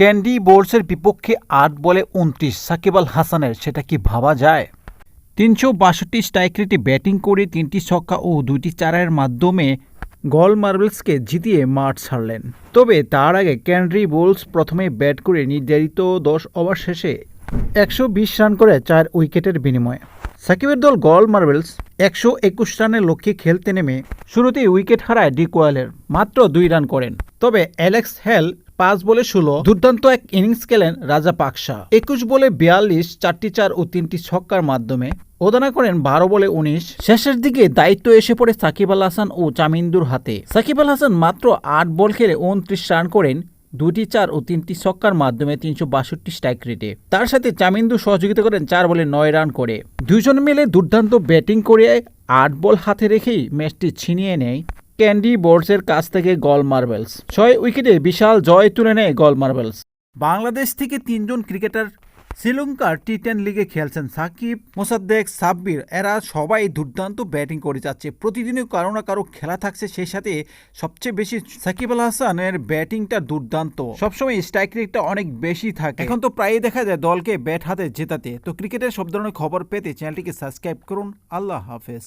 Candy বোর্ডসের বিপক্ষে আট বলে উনত্রিশ। সাকিব আল হাসানের, সেটা কি ভাবা যায়? তিনশো বাষট্টি স্ট্রাইক রেটে ব্যাটিং করে তিনটি ছক্কা ও দুইটি চারের মাধ্যমে গল মার্বেলসকে জিতিয়ে মাঠ ছাড়লেন। তবে তার আগে ক্যান্ডি বোলস প্রথমে ব্যাট করে নির্ধারিত দশ ওভার শেষে একশো বিশ রান করে চার উইকেটের বিনিময়ে। সাকিবের দল গল মার্বেলস একশো একুশ রানের লক্ষ্যে খেলতে নেমে শুরুতেই উইকেট হারায় ডিকোয়ালের মাত্র দুই রান করেন। তবে অ্যালেক্স হেল পাঁচ বলে ষোলো, দুর্দান্ত এক ইনিংস খেলেন রাজা পাকশা। একুশ বলে বিয়াল্লিশ, চারটি চার ও তিনটি ছক্কার মাধ্যমে ওদানা করেন বারো বলে উনিশ। শেষের দিকে দায়িত্ব এসে পড়ে সাকিব আল হাসান ও চামিন্দুর হাতে। সাকিব আল হাসান মাত্র আট বল খেলে উনত্রিশ রান করেন দুটি চার ও তিনটি ছক্কার মাধ্যমে তিনশো বাষট্টি স্ট্রাইক রেটে তার সাথে চামিন্দু সহযোগিতা করেন চার বলে নয় রান করে। দুজন মিলে দুর্দান্ত ব্যাটিং করে আট বল হাতে রেখেই ম্যাচটি ছিনিয়ে নেয় ক্যান্ডি বোর্ডসের কাছ থেকে গল মার্বেলস। ছয় উইকেটে বিশাল জয় তুলে নেয় গল মার্বেলস। বাংলাদেশ থেকে তিনজন ক্রিকেটার শ্রীলঙ্কার টি টেন লিগে খেলছেন সাকিব, মোসাদ্দেক, সাব্বির। এরা সবাই দুর্দান্ত ব্যাটিং করে যাচ্ছে। প্রতিদিনই কারও না কারও খেলা থাকছে। সেই সাথে সবচেয়ে বেশি সাকিব আল হাসানের ব্যাটিংটা দুর্দান্ত। সবসময় স্ট্রাইক রেটটা অনেক বেশি থাকে। এখন তো প্রায়ই দেখা যায় দলকে ব্যাট হাতে জেতাতে। তো ক্রিকেটের সব ধরনের খবর পেতে চ্যানেলটিকে সাবস্ক্রাইব করুন। আল্লাহ হাফেজ।